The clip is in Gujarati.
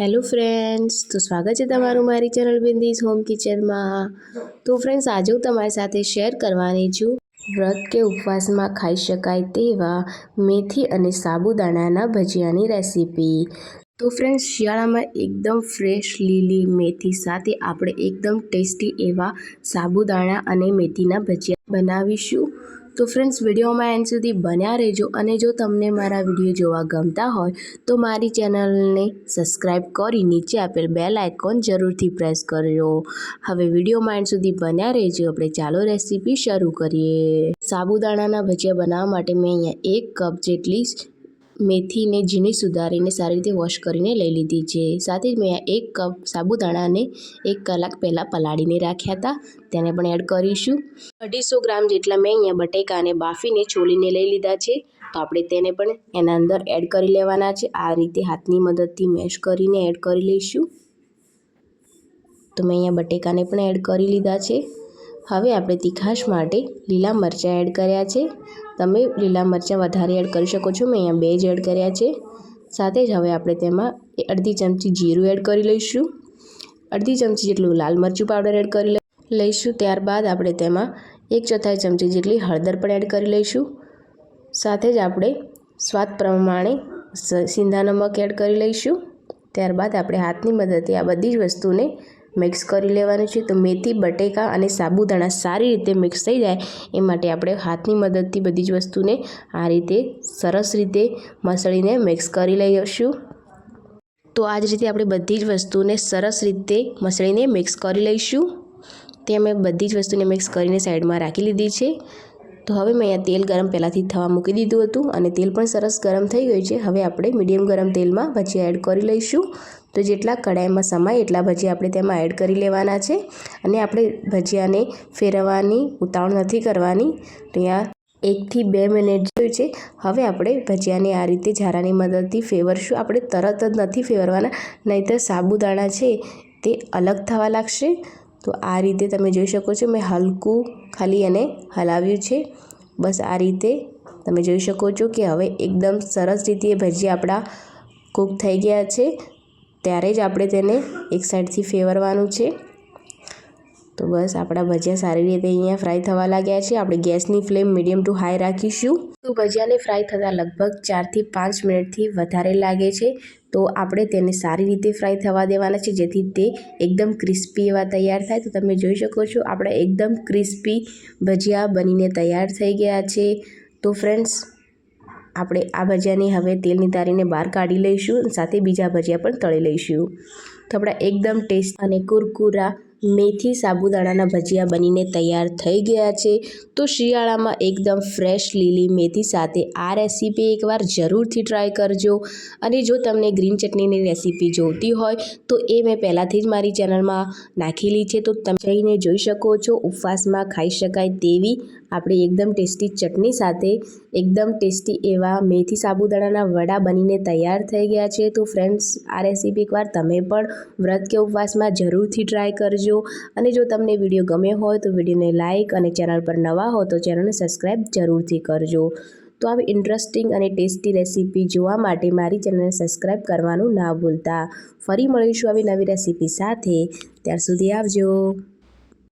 હેલો ફ્રેન્ડ્સ તો સ્વાગત છે તમારું મારી ચેનલ બિંદીઝ હોમ કિચનમાં. તો ફ્રેન્ડ્સ આજે હું તમારી સાથે શેર કરવાની છું. વ્રત કે ઉપવાસમાં ખાઈ શકાય તેવા મેથી અને સાબુદાણાના ભજીયાની રેસીપી તો ફ્રેન્ડ્સ શિયાળામાં એકદમ ફ્રેશ લીલી મેથી સાથે આપણે એકદમ ટેસ્ટી એવા સાબુદાણા અને મેથીના ભજીયા બનાવીશું. તો ફ્રેન્ડ્સ વિડીયોમાં એન્ડ સુધી બન્યા રહેજો અને જો તમને મારા વીડિયો જોવા ગમતા હોય, તો મારી ચેનલને સબસ્ક્રાઈબ કરી નીચે આપેલ બેલ આઇકોન જરૂરથી પ્રેસ કરજો. હવે વિડીયોમાં એન્ડ સુધી બન્યા રહેજો. આપણે ચાલો રેસીપી શરૂ કરીએ. સાબુદાણાના ભજીયા બનાવવા માટે મેં અહીંયા એક કપ જેટલી મેથીને ઝીણી સુધારીને સારી રીતે વોશ કરીને લઈ લીધી છે. સાથે જ મેં એક કપ સાબુદાણાને એક કલાક પહેલાં પલાળીને રાખ્યા હતા. તેને પણ એડ કરીશું. અઢીસો ગ્રામ જેટલા મેં અહીંયા બટેકાને બાફીને છોલીને લઈ લીધા છે. તો આપણે તેને પણ એના અંદર એડ કરી લેવાના છે. આ રીતે હાથની મદદથી મેશ કરીને એડ કરી લઈશું. તો મેં અહીંયા બટેકાને પણ એડ કરી લીધા છે. હવે આપણે તીખાશ માટે લીલા મરચાં એડ કર્યા છે. તમે લીલા મરચાં વધારે એડ કરી શકો છો. મેં અહીંયા બે જ એડ કર્યા છે. સાથે જ હવે આપણે તેમાં અડધી ચમચી જીરું એડ કરી લઈશું. અડધી ચમચી જેટલું લાલ મરચું પાવડર એડ કરી લઈશું. ત્યારબાદ આપણે તેમાં એક ચોથાઈ ચમચી જેટલી હળદર પણ એડ કરી લઈશું. સાથે જ આપણે સ્વાદ પ્રમાણે સિંધા નમક એડ કરી લઈશું. ત્યારબાદ આપણે હાથની મદદથી આ બધી જ વસ્તુને મિક્સ કરી લેવાનું છે. તો મેથી, બટેકા અને સાબુદાણા સારી રીતે મિક્સ થઈ જાય એ માટે આપણે હાથની મદદથી બધી જ વસ્તુને આ રીતે સરસ રીતે મસળીને મિક્સ કરી લઈશું. તો આ જ રીતે આપણે બધી જ વસ્તુને સરસ રીતે મસળીને મિક્સ કરી લઈશું. તે અમે બધી જ વસ્તુને મિક્સ કરીને સાઈડમાં રાખી લીધી છે. તો હવે મેં અહીંયા તેલ ગરમ પહેલાંથી થવા મૂકી દીધું હતું અને તેલ પણ સરસ ગરમ થઈ ગયું છે. હવે આપણે મીડિયમ ગરમ તેલમાં ભજીયા એડ કરી લઈશું. તો જેટલા કડાઈમાં સમાય એટલા ભજીયા આપણે તેમાં એડ કરી લેવાના છે. અને આપણે ભજીયાને ફેરવવાની, ઉતાવળ નથી કરવાની. તો અહીંયા એકથી બે મિનિટ જોયું છે. હવે આપણે ભજીયાને આ રીતે ઝારાની મદદથી ફેવરશું આપણે તરત જ નથી ફેરવાના નહીંતર સાબુદાણા છે તે અલગ થવા લાગશે. તો આ રીતે તમે જોઈ શકો છો, મેં હલકું ખાલી એને હલાવ્યું છે. બસ આ રીતે તમે જોઈ શકો છો કે હવે એકદમ સરસ રીતે ભજીયા આપણા કૂક થઈ ગયા છે. ત્યારે જ આપણે તેને એક સાઈડથી ફેરવવાનું છે. તો બસ આપણા ભજીયા સારી રીતે અહીંયા ફ્રાય થવા લાગ્યા છે. આપણે ગેસની ફ્લેમ મીડિયમ ટુ હાઈ રાખીશું. તો ભજીયાને ફ્રાય થતાં લગભગ ચારથી પાંચ મિનિટથી વધારે લાગે છે. તો આપણે તેને સારી રીતે ફ્રાય થવા દેવાના છે, જેથી તે એકદમ ક્રિસ્પી એવા તૈયાર થાય. તો તમે જોઈ શકો છો, આપણે એકદમ ક્રિસ્પી ભજીયા બનીને તૈયાર થઈ ગયા છે. તો ફ્રેન્ડ્સ આપણે આ ભજીયાની હવે તેલની નિતારીને બહાર કાઢી લઈશું સાથે બીજા ભજીયા પણ તળી લઈશું. તો આપણા એકદમ ટેસ્ટ અને કુરકુરા મેથી સાબુદાણાના ભજીયા બનીને તૈયાર થઈ ગયા છે. તો શિયાળામાં એકદમ ફ્રેશ લીલી મેથી સાથે આ રેસીપી એકવાર જરૂરથી ટ્રાય કરજો. અને જો તમને ગ્રીન ચટણીની રેસીપી જોઈતી હોય, તો એ મેં પહેલાંથી જ મારી ચેનલમાં નાખેલી છે. તો તમે જઈને જોઈ શકો છો, ઉપવાસમાં ખાઈ શકાય તેવી આપણી એકદમ ટેસ્ટી ચટણી સાથે. એકદમ ટેસ્ટી એવા મેથી સાબુદાણાના વડા બનીને તૈયાર થઈ ગયા છે. તો ફ્રેન્ડ્સ આ રેસીપી એકવાર તમે પણ વ્રત કે ઉપવાસમાં જરૂરથી ટ્રાય કરજો. કરજો. અને જો તમને વીડિયો ગમ્યો હોય તો વિડીયોને લાઇક અને ચેનલ પર નવા હો તો ચેનલને સબસ્ક્રાઈબ જરૂરથી કરજો. તો આવી ઇન્ટરેસ્ટિંગ અને ટેસ્ટી રેસીપી જોવા માટે મારી ચેનલને સબસ્ક્રાઈબ કરવાનું ના ભૂલતા. ફરી મળીશું આવી નવી રેસીપી સાથે. ત્યાર સુધી આવજો.